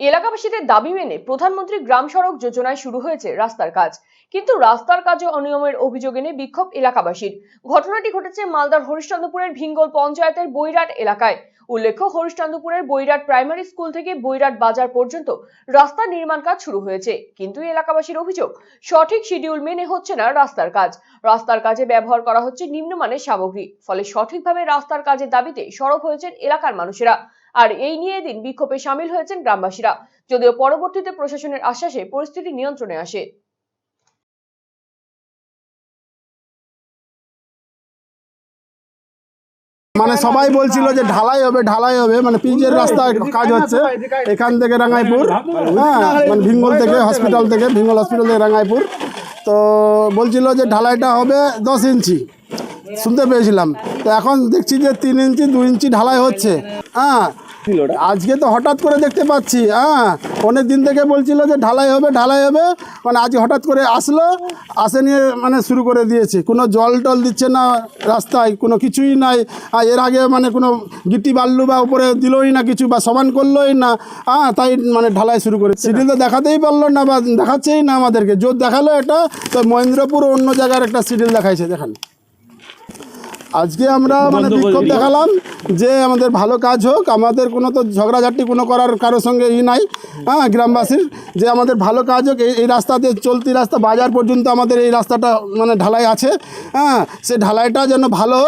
এলাকাবাসীদের দাবি মেনে প্রধানমন্ত্রী গ্রাম সড়ক যোজনায় শুরু হয়েছে রাস্তার কাজ। কিন্তু রাস্তার কাজে অনিয়মের অভিযোগ এনে বিক্ষোভ এলাকাবাসীর। ঘটনাটি ঘটেছে মালদার হরিশ্চন্দ্রপুরের ভিঙ্গল পঞ্চায়েতের বৈরাট এলাকায়। উল্লেখ্য, হরিশ্চন্দ্রপুরের বৈরাট প্রাইমারি স্কুল থেকে বৈরাট বাজার পর্যন্ত রাস্তা নির্মাণ কাজ শুরু হয়েছে। কিন্তু এলাকাবাসীর অভিযোগ, সঠিক শিডিউল মেনে হচ্ছে না রাস্তার কাজ। রাস্তার কাজে ব্যবহার করা হচ্ছে নিম্নমানের সামগ্রী। ফলে সঠিকভাবে রাস্তার কাজের দাবিতে সরব হয়েছেন এলাকার মানুষেরা। আর এই নিয়ে দিন বিক্ষোভে সামিল হয়েছেন গ্রামবাসীরা। যদিও পরবর্তীতে প্রশাসনের আশ্বাসে পরিস্থিতি নিয়ন্ত্রণে আসে। মানে সবাই বলছিল যে ঢালাই হবে ঢালাই হবে মানে পিচের রাস্তা কাজ হচ্ছে। এখান থেকে রাঙ্গাইপুর হ্যাঁ মানে ভিঙ্গল থেকে হসপিটাল থেকে ভিঙ্গল হসপিটাল থেকে রাঙ্গাইপুর তো বলছিল যে ঢালাইটা হবে দশ ইঞ্চি। শুনতে পেয়েছিলাম। তো এখন দেখছি যে তিন ইঞ্চি, দু ইঞ্চি ঢালাই হচ্ছে। হ্যাঁ আজকে তো হঠাৎ করে দেখতে পাচ্ছি হ্যাঁ অনেক দিন থেকে বলছিল যে ঢালাই হবে ঢালাই হবে। মানে আজ হঠাৎ করে আসলো, আসে নিয়ে মানে শুরু করে দিয়েছে। কোনো জল টল দিচ্ছে না রাস্তায়, কোনো কিছুই নাই। আর এর আগে মানে কোনো গিটি বাল্লু বা উপরে দিলই না কিছু বা সমান করলোই না। হ্যাঁ তাই মানে ঢালাই শুরু করে সিডিল তো দেখাতেই পারল না বা দেখাচ্ছেই না আমাদেরকে। জোর দেখাল এটা, তো মহেন্দ্রপুর অন্য জায়গার একটা সিডিল দেখাইছে, দেখান। আজকে আমরা মানে বিক্ষোভ দেখালাম যে আমাদের ভালো কাজ হোক আমাদের কোনো তো ঝগড়াঝাটি কোনো করার কারোর সঙ্গে ই নাই হ্যাঁ গ্রামবাসীর যে আমাদের ভালো কাজ হোক এই এই রাস্তাতে চলতি রাস্তা বাজার পর্যন্ত আমাদের এই রাস্তাটা মানে ঢালাই আছে হ্যাঁ সে ঢালাইটা যেন ভালো